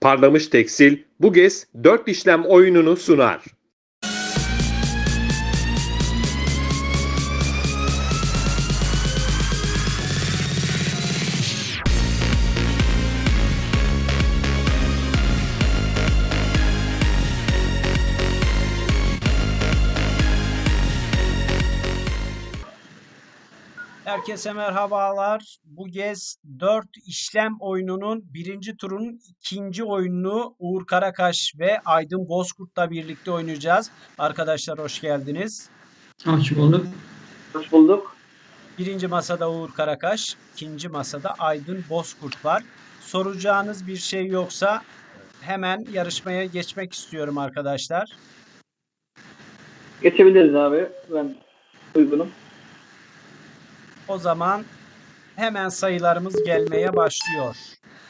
Parlamış Tekstil bu kez 4 işlem oyununu sunar. Herkese merhabalar. Bu kez 4 işlem oyununun birinci turun ikinci oyununu Uğur Karakaş ve Aydın Bozkurt'la birlikte oynayacağız. Arkadaşlar hoş geldiniz. Hoş bulduk. Hoş bulduk. Birinci masada Uğur Karakaş, ikinci masada Aydın Bozkurt var. Soracağınız bir şey yoksa hemen yarışmaya geçmek istiyorum arkadaşlar. Geçebiliriz abi. Ben uygunum. O zaman hemen sayılarımız gelmeye başlıyor.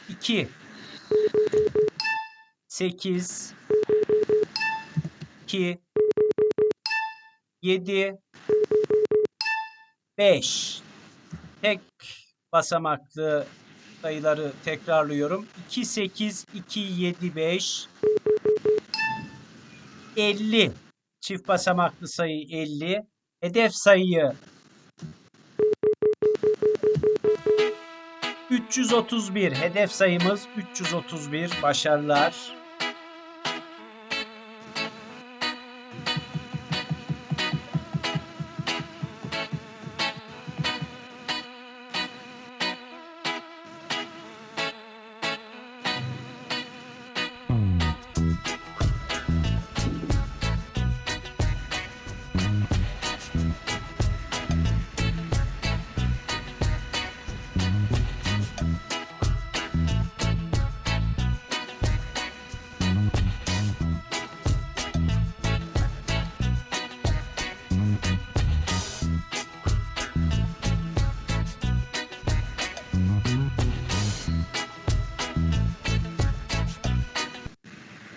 2 8 2 7 5 Tek basamaklı sayıları tekrarlıyorum. 2 8 2 7 5 50 çift basamaklı sayı 50 hedef sayıyı 331 hedef sayımız 331 başarılar.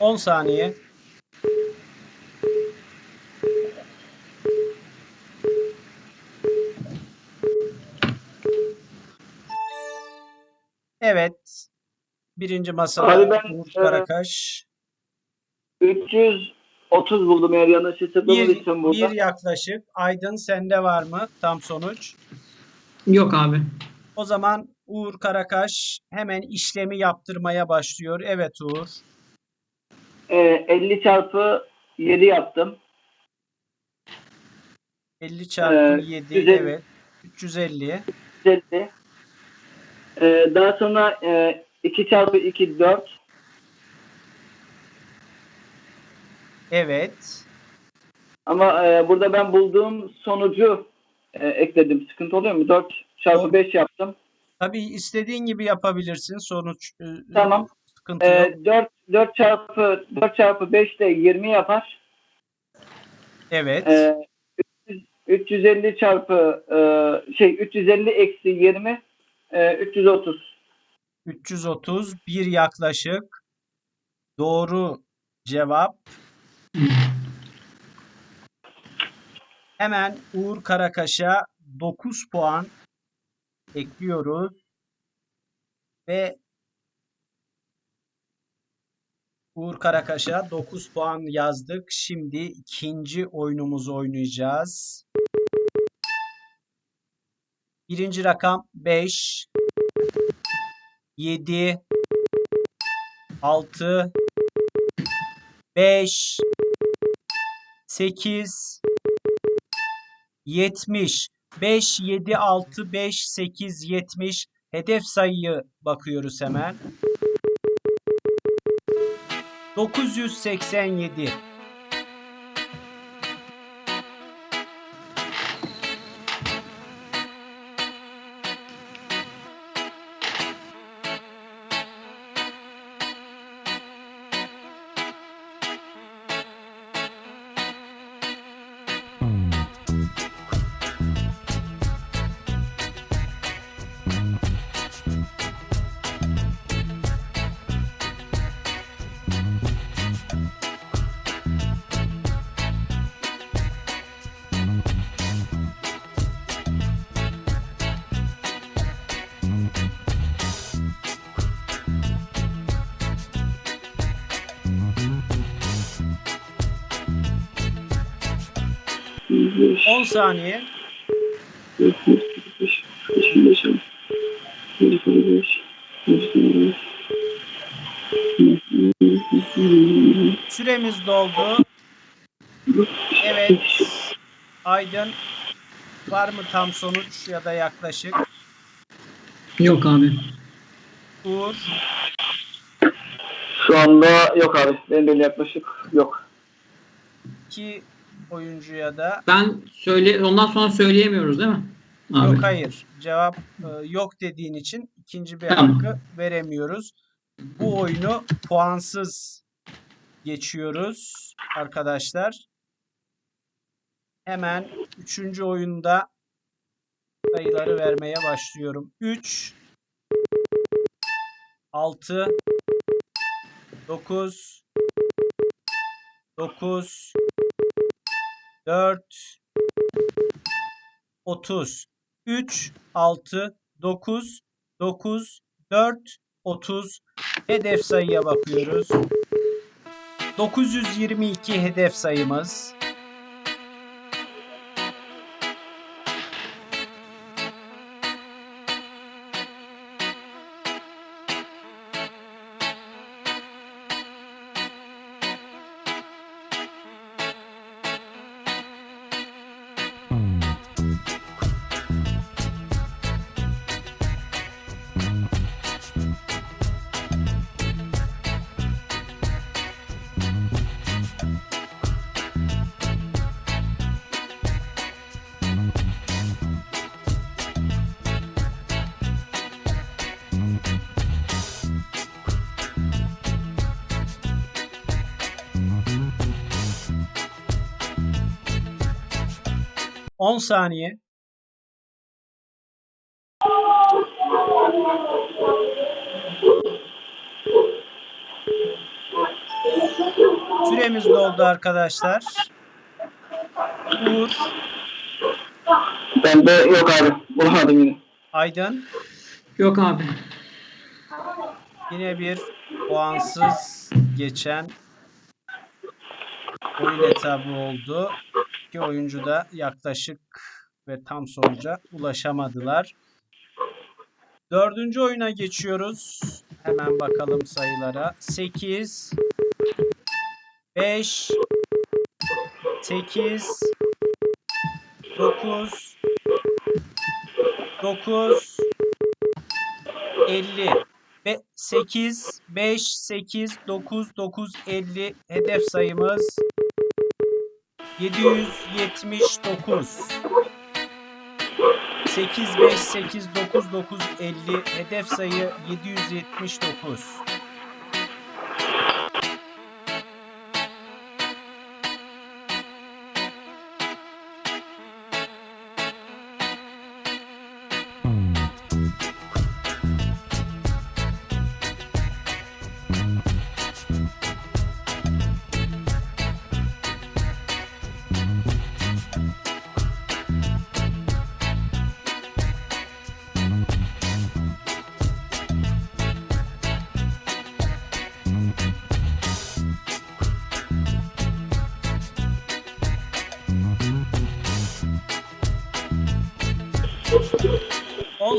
On saniye. Evet. Birinci masada Abi ben, Uğur e, Karakaş. 330 buldum eğer yanlış Bir, hesaplamıyorsam burada. bir yaklaşık. Aydın sende var mı tam sonuç? Yok abi. O zaman Uğur Karakaş hemen işlemi yaptırmaya başlıyor. Evet Uğur. Ee, 50 çarpı 7 yaptım. 50 çarpı Ee, 7 350. evet. 350. 150. Ee, daha sonra e, 2 çarpı 2 4. Evet. Ama e, burada ben bulduğum sonucu e, ekledim. Sıkıntı oluyor mu? 4 çarpı Doğru. 5 yaptım. Tabii istediğin gibi yapabilirsin. Sonuç e, Tamam. sıkıntı yok. Ee, 4 4 çarpı 4 çarpı 5 de 20 yapar. Evet. Ee, 300 350 çarpı e, şey 350 eksi 20 e, 330. 330 bir yaklaşık. Doğru cevap. Hemen Uğur Karakaş'a 9 puan ekliyoruz. Ve Uğur Karakaş'a 9 puan yazdık. Şimdi ikinci oyunumuzu oynayacağız. Birinci rakam 5 7 6 5 8 70 5 7 6 5 8 70 hedef sayıyı bakıyoruz hemen. 987 10 saniye. 445, 55 çarpı 145, 145. Süremiz doldu. Evet. Aydın var mı tam sonuç ya da yaklaşık? Yok abi. Uğur Şu anda yok abi. Benim böyle yaklaşık yok. iki oyuncuya da Ben söyle ondan sonra söyleyemiyoruz değil mi? Abi. yok hayır. Cevap e, yok dediğin için ikinci bir Tamam. hakkı veremiyoruz. Bu oyunu puansız geçiyoruz arkadaşlar. Hemen üçüncü oyunda sayıları vermeye başlıyorum. 3 6 9 9 4 30 3 6 9 9 4 30 hedef sayıya bakıyoruz. 922 hedef sayımız. On saniye. Süremiz doldu arkadaşlar. Uğur, Bende yok abi. Bulamadım yine. Aydın Yok abi. yine bir puansız geçen oyun etabı oldu. İki oyuncu da yaklaşık ve tam sonuca ulaşamadılar. Dördüncü oyuna geçiyoruz. Hemen bakalım sayılara. 8 5 8 9 9 50 ve 8 5 8 9 9 50 hedef sayımız 779 8 5 8 9 9 50 hedef sayı 779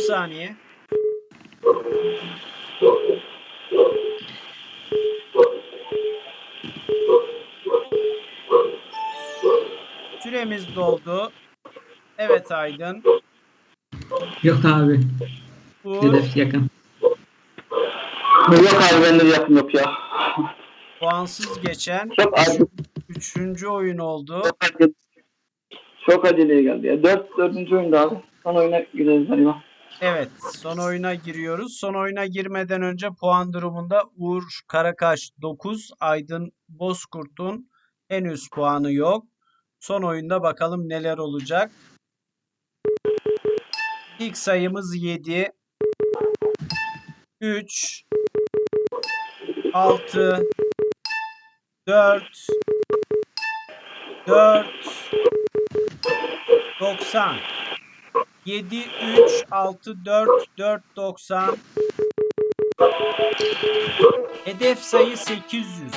saniye. Süremiz doldu. Evet Aydın. Yok abi. Uğur, Hedef yakın. Yok abi bende de yakın yok ya. puansız geçen Çok acil. üçüncü oyun oldu. Çok. Çok aceleye geldi ya. Dört, dördüncü oyunda abi. Son oyuna gireriz galiba. Evet, son oyuna giriyoruz. Son oyuna girmeden önce puan durumunda Uğur Karakaş 9, Aydın Bozkurt'un henüz puanı yok. Son oyunda bakalım neler olacak. İlk sayımız 7. 3 6 4 4 90 7 3 6 4 4 90 Hedef sayı 800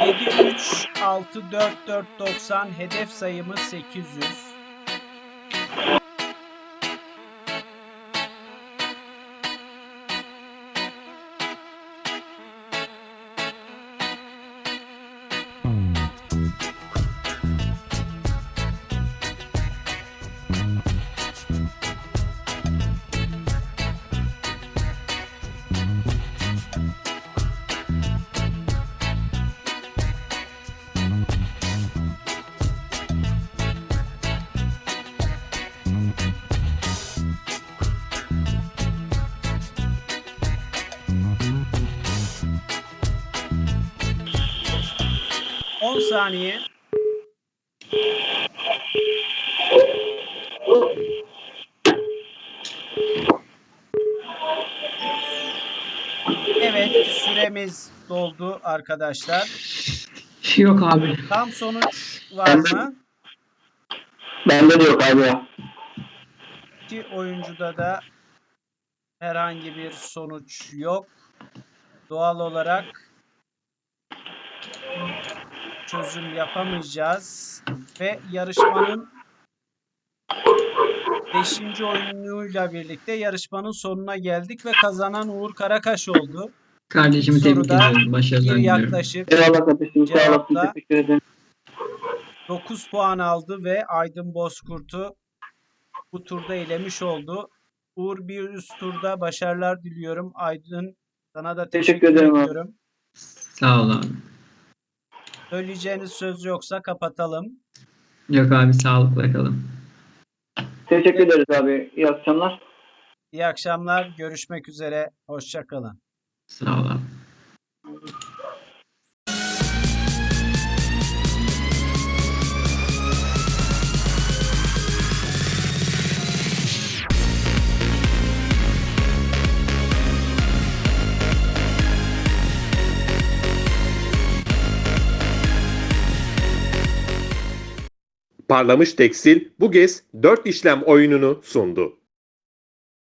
7364490 hedef sayımız 800. saniye. Evet, süremiz doldu arkadaşlar. Yok abi. Tam sonuç var mı? Bende de yok abi. İki oyuncuda da herhangi bir sonuç yok. Doğal olarak çözüm yapamayacağız ve yarışmanın 5. oyunuyla birlikte yarışmanın sonuna geldik ve kazanan Uğur Karakaş oldu. Kardeşimi tebrik ediyorum. Başarılar yaklaşık Eyvallah kardeşim. Sağ olasın. Cevapla. Teşekkür ederim. 9 puan aldı ve Aydın Bozkurt'u bu turda elemiş oldu. Uğur bir üst turda başarılar diliyorum. Aydın sana da teşekkür, Teşekkür ederim abi. ediyorum. Sağ ol abi. Söyleyeceğiniz söz yoksa kapatalım. Yok abi sağlıkla kalın. Teşekkür ederiz abi. İyi akşamlar. İyi akşamlar. Görüşmek üzere. Hoşça kalın. Sağ ol abi. Parlamış Tekstil bu kez 4 işlem oyununu sundu.